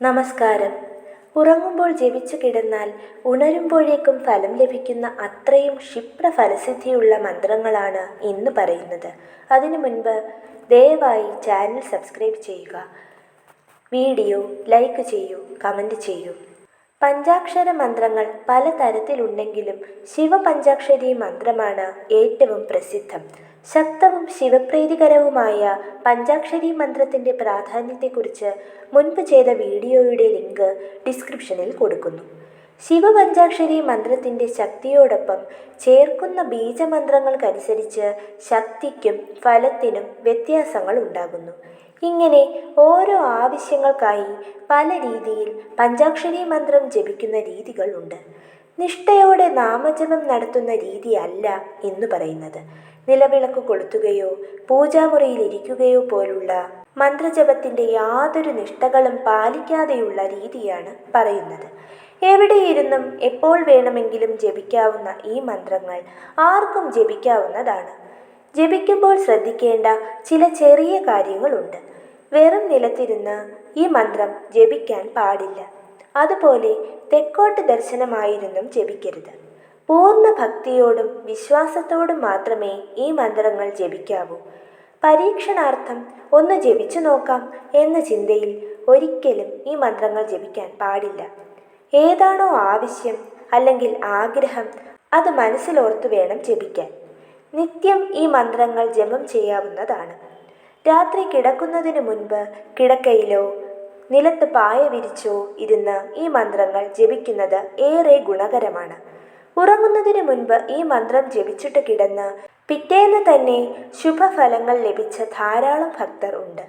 നമസ്കാരം. ഉറങ്ങുമ്പോൾ ജപിച്ചു കിടന്നാൽ ഉണരുമ്പോഴേക്കും ഫലം ലഭിക്കുന്ന അത്രയും ക്ഷിപ്ര ഫലസിദ്ധിയുള്ള മന്ത്രങ്ങളാണ് ഇന്ന് പറയുന്നത്. അതിനു മുൻപ് ദയവായി ചാനൽ സബ്സ്ക്രൈബ് ചെയ്യുക. വീഡിയോ ലൈക്ക് ചെയ്യൂ കമന്റ് ചെയ്യൂ. പഞ്ചാക്ഷര മന്ത്രങ്ങൾ പല പലതരത്തിലുണ്ടെങ്കിലും ശിവപഞ്ചാക്ഷരി മന്ത്രമാണ് ഏറ്റവും പ്രസിദ്ധം. ശക്തവും ശിവപ്രീതികരവുമായ പഞ്ചാക്ഷരി മന്ത്രത്തിന്റെ പ്രാധാന്യത്തെക്കുറിച്ച് മുൻപ് ചെയ്ത വീഡിയോയുടെ ലിങ്ക് ഡിസ്ക്രിപ്ഷനിൽ കൊടുക്കുന്നു. ശിവപഞ്ചാക്ഷരി മന്ത്രത്തിന്റെ ശക്തിയോടൊപ്പം ചേർക്കുന്ന ബീജമന്ത്രങ്ങൾക്കനുസരിച്ച് ശക്തിക്കും ഫലത്തിനും വ്യത്യാസങ്ങൾ ഉണ്ടാകുന്നു. ഇങ്ങനെ ഓരോ ആവശ്യങ്ങൾക്കായി പല രീതിയിൽ പഞ്ചാക്ഷരി മന്ത്രം ജപിക്കുന്ന രീതികളുണ്ട് നിഷ്ഠയോടെ നാമജപം നടത്തുന്ന രീതിയല്ല എന്ന് പറയുന്നത്. നിലവിളക്ക് കൊളുത്തുകയോ പൂജാമുറിയിൽ ഇരിക്കുകയോ പോലുള്ള മന്ത്രജപത്തിന്റെ യാതൊരു നിഷ്ഠകളും പാലിക്കാതെയുള്ള രീതിയാണ് പറയുന്നത്. എവിടെയിരുന്നും എപ്പോൾ വേണമെങ്കിലും ജപിക്കാവുന്ന ഈ മന്ത്രങ്ങൾ ആർക്കും ജപിക്കാവുന്നതാണ്. ജപിക്കുമ്പോൾ ശ്രദ്ധിക്കേണ്ട ചില ചെറിയ കാര്യങ്ങളുണ്ട്. വെറും നിലത്തിരുന്ന് ഈ മന്ത്രം ജപിക്കാൻ പാടില്ല. അതുപോലെ തെക്കോട്ട് ദർശനമായിരുന്നും ജപിക്കരുത്. പൂർണ ഭക്തിയോടും വിശ്വാസത്തോടും മാത്രമേ ഈ മന്ത്രങ്ങൾ ജപിക്കാവൂ. പരീക്ഷണാർത്ഥം ഒന്ന് ജപിച്ചു നോക്കാം എന്ന ചിന്തയിൽ ഒരിക്കലും ഈ മന്ത്രങ്ങൾ ജപിക്കാൻ പാടില്ല. ഏതാണോ ആവശ്യം അല്ലെങ്കിൽ ആഗ്രഹം അത് മനസ്സിലോർത്ത് വേണം ജപിക്കാൻ. നിത്യം ഈ മന്ത്രങ്ങൾ ജപം ചെയ്യാവുന്നതാണ്. രാത്രി കിടക്കുന്നതിന് മുൻപ് കിടക്കയിലോ നിലത്ത് പായ വിരിച്ചോ ഇരുന്ന് ഈ മന്ത്രങ്ങൾ ജപിക്കുന്നത് ഏറെ ഗുണകരമാണ്. ഉറങ്ങുന്നതിന് മുൻപ് ഈ മന്ത്രം ജപിച്ചിട്ട് കിടന്ന് പിറ്റേന്ന് തന്നെ ശുഭഫലങ്ങൾ ലഭിച്ച ധാരാളം ഭക്തർ ഉണ്ട്.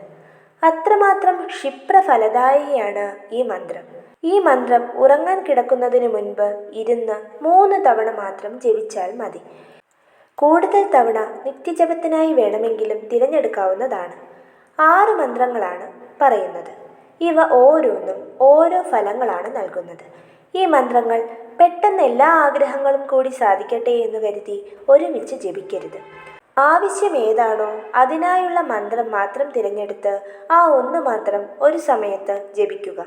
അത്രമാത്രം ക്ഷിപ്രഫലദായിയാണ് ഈ മന്ത്രം. ഈ മന്ത്രം ഉറങ്ങാൻ കിടക്കുന്നതിന് മുൻപ് ഇരുന്ന് മൂന്ന് തവണ മാത്രം ജപിച്ചാൽ മതി. കൂടുതൽ തവണ നിത്യജപത്തിനായി വേണമെങ്കിലും തിരഞ്ഞെടുക്കാവുന്നതാണ്. ആറ് മന്ത്രങ്ങളാണ് പറയുന്നത്. ഇവ ഓരോന്നും ഓരോ ഫലങ്ങളാണ് നൽകുന്നത്. ഈ മന്ത്രങ്ങൾ പെട്ടെന്ന് എല്ലാ ആഗ്രഹങ്ങളും കൂടി സാധിക്കട്ടെ എന്ന് കരുതി ഒരുമിച്ച് ജപിക്കരുത്. ആവശ്യം ഏതാണോ അതിനായുള്ള മന്ത്രം മാത്രം തിരഞ്ഞെടുത്ത് ആ ഒന്ന് മാത്രം ഒരു സമയത്ത് ജപിക്കുക.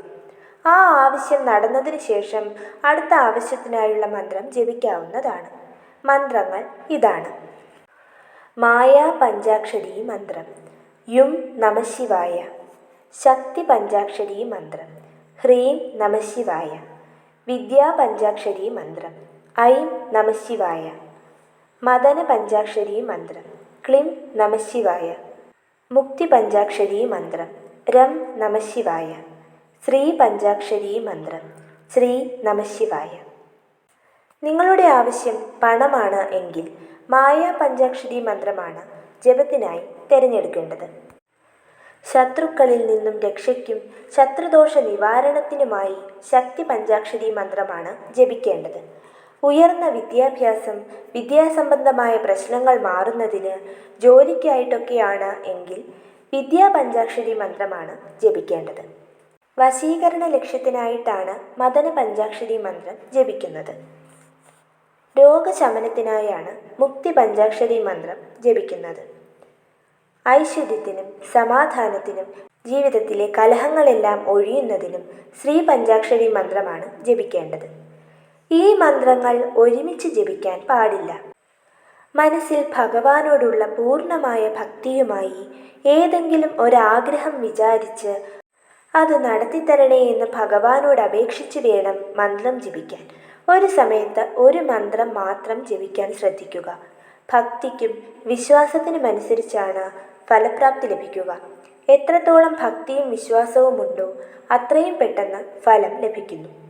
ആ ആവശ്യം നടന്നതിന് ശേഷം അടുത്ത ആവശ്യത്തിനായുള്ള മന്ത്രം ജപിക്കാവുന്നതാണ്. മന്ത്രങ്ങൾ ഇതാണ്. മായാ പഞ്ചാക്ഷരി മന്ത്രം. യും നമശിവായ ശക്തി പഞ്ചാക്ഷരി മന്ത്രം. ഹ്രീം നമശിവായ വിദ്യാ പഞ്ചാക്ഷരി മന്ത്രം. ഐം നമശിവായ മദന പഞ്ചാക്ഷരി മന്ത്രം. ക്ലിം നമശിവായ മുക്തി പഞ്ചാക്ഷരി മന്ത്രം. രം നമശിവായ ശ്രീ പഞ്ചാക്ഷരി മന്ത്രം. ശ്രീ നമശിവായ നിങ്ങളുടെ ആവശ്യം പണമാണ് എങ്കിൽ മായ പഞ്ചാക്ഷരി മന്ത്രമാണ് ജപത്തിനായി തിരഞ്ഞെടുക്കേണ്ടത്. ശത്രുക്കളിൽ നിന്നും രക്ഷയ്ക്കും ശത്രുദോഷ നിവാരണത്തിനുമായി ശക്തി പഞ്ചാക്ഷരി മന്ത്രമാണ് ജപിക്കേണ്ടത്. ഉയർന്ന വിദ്യാഭ്യാസം വിദ്യാസംബന്ധമായ പ്രശ്നങ്ങൾ മാറുന്നതിന് ജോലിക്കായിട്ടൊക്കെയാണ് എങ്കിൽ വിദ്യാ പഞ്ചാക്ഷരി മന്ത്രമാണ് ജപിക്കേണ്ടത്. വശീകരണ ലക്ഷ്യത്തിനായിട്ടാണ് മദന പഞ്ചാക്ഷരി മന്ത്രം ജപിക്കുന്നത്. രോഗശമനത്തിനായാണ് മുക്തി പഞ്ചാക്ഷരി മന്ത്രം ജപിക്കുന്നത്. ഐശ്വര്യത്തിനും സമാധാനത്തിനും ജീവിതത്തിലെ കലഹങ്ങളെല്ലാം ഒഴിയുന്നതിനും ശ്രീ പഞ്ചാക്ഷരി മന്ത്രമാണ് ജപിക്കേണ്ടത്. ഈ മന്ത്രങ്ങൾ ഒരുമിച്ച് ജപിക്കാൻ പാടില്ല. മനസ്സിൽ ഭഗവാനോടുള്ള പൂർണമായ ഭക്തിയുമായി ഏതെങ്കിലും ഒരാഗ്രഹം വിചാരിച്ച് അത് നടത്തിത്തരണേ എന്ന് ഭഗവാനോട് അപേക്ഷിച്ച് വേണം മന്ത്രം ജപിക്കാൻ. ഒരു സമയത്ത് ഒരു മന്ത്രം മാത്രം ജപിക്കാൻ ശ്രദ്ധിക്കുക. ഭക്തിക്കും വിശ്വാസത്തിനുമനുസരിച്ചാണ് ഫലപ്രാപ്തി ലഭിക്കുക. എത്രത്തോളം ഭക്തിയും വിശ്വാസവുമുണ്ടോ അത്രയും പെട്ടെന്ന് ഫലം ലഭിക്കുന്നു.